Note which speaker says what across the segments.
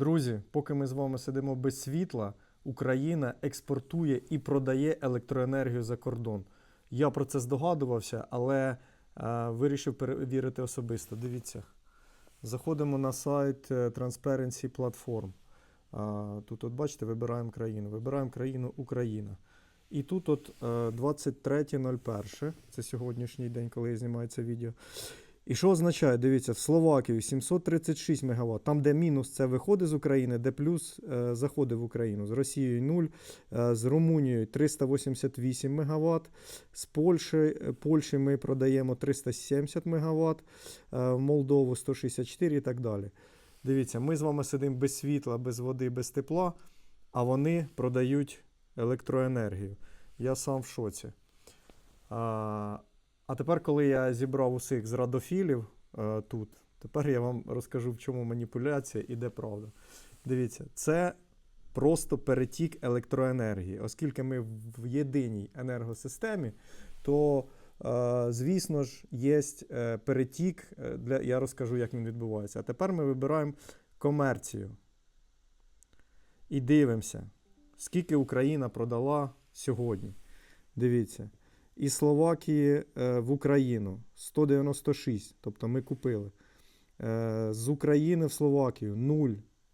Speaker 1: Друзі, поки ми з вами сидимо без світла, Україна експортує і продає електроенергію за кордон. Я про це здогадувався, але е, вирішив перевірити особисто. Дивіться. Заходимо на сайт е, Transparency Platform. А, Тут, от бачите, вибираємо країну. Вибираємо країну Україна. І тут от е, 23.01, це сьогоднішній день, коли я знімаю це відео. І що означає? Дивіться, в Словакії 736 МВт. Там, де мінус, це виходить з України, де плюс е, заходить в Україну. З Росією 0, е, з Румунією 388 МВт. З Польщі, е, Польщі ми продаємо 370 МВт, е, Молдову 164 і так далі. Дивіться, ми з вами сидимо без світла, без води, без тепла, а вони продають електроенергію. Я сам в шоці. А, а тепер, коли я зібрав усіх зрадофілів е, тут, тепер я вам розкажу, в чому маніпуляція і де правда. Дивіться, це просто перетік електроенергії. Оскільки ми в єдиній енергосистемі, то, е, звісно ж, є е, перетік. е, Для, я розкажу, як він відбувається. А тепер ми вибираємо комерцію. І дивимося, скільки Україна продала сьогодні. Дивіться. Із Словакії е, в Україну 196, тобто ми купили. Е, з України в Словакію 0.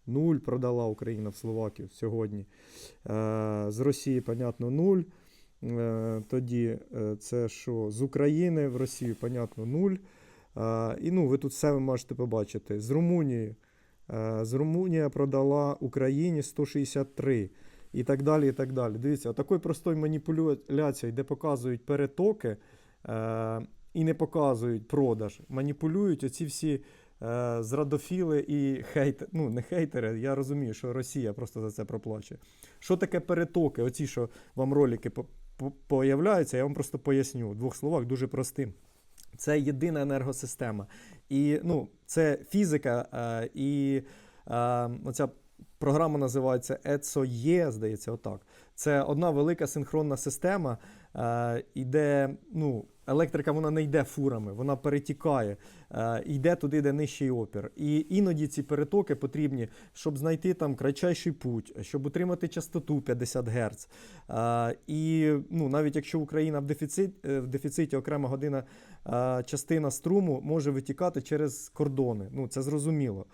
Speaker 1: 0 продала Україна в Словакію сьогодні. Е, з Росії, понятно, 0. Е, тоді це що? З України в Росію, понятно, 0. Е, і ну, ви тут все можете побачити. З Румунії. З Румунія продала Україні 163 і так далі. і так далі. Дивіться, такою простою маніпуляцією, де показують перетоки е, і не показують продаж, маніпулюють оці всі е, зрадофіли і хейтери. Ну, не хейтери, я розумію, що Росія просто за це проплачує. Що таке перетоки? Оці, що вам ролики по- по- появляються, я вам просто поясню в двох словах дуже простим. Це єдина енергосистема. І ну, це фізика, е, і е, оця програма називається ETSO-E, здається, отак. Це одна велика синхронна система, е, і ну, електрика вона не йде фурами, вона перетікає, е, йде туди, де нижчий опір. І іноді ці перетоки потрібні, щоб знайти там кратчайший путь, щоб утримати частоту 50 Гц. Е, і ну, навіть якщо Україна в, дефіцит, е, в дефіциті окрема година е, частина струму може витікати через кордони. Ну, це зрозуміло.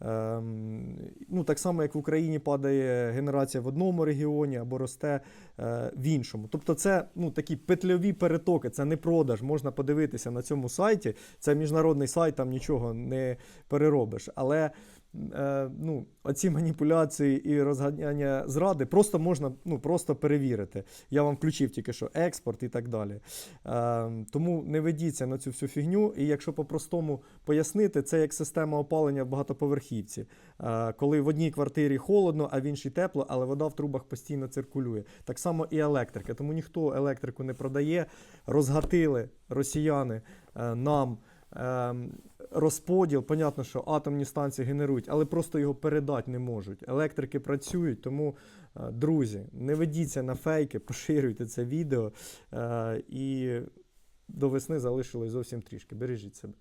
Speaker 1: Ем, ну, так само, як в Україні падає генерація в одному регіоні або росте е, в іншому. Тобто, це ну, такі петльові перетоки, це не продаж. Можна подивитися на цьому сайті. Це міжнародний сайт, там нічого не переробиш. Але е, ну, оці маніпуляції і розганяння зради просто можна ну, просто перевірити. Я вам включив тільки що експорт і так далі. Е, тому не ведіться на цю всю фігню. І якщо по-простому пояснити, це як система опалення в багатоповерхівці. Е, коли в одній квартирі холодно, а в іншій тепло, але вода в трубах постійно циркулює. Так само і електрика. Тому ніхто електрику не продає. Розгатили росіяни е, нам. Ем, розподіл, понятно, що атомні станції генерують, але просто його передати не можуть. Електрики працюють, тому, е, друзі, не ведіться на фейки, поширюйте це відео. е, І до весни залишилось зовсім трішки. Бережіть себе.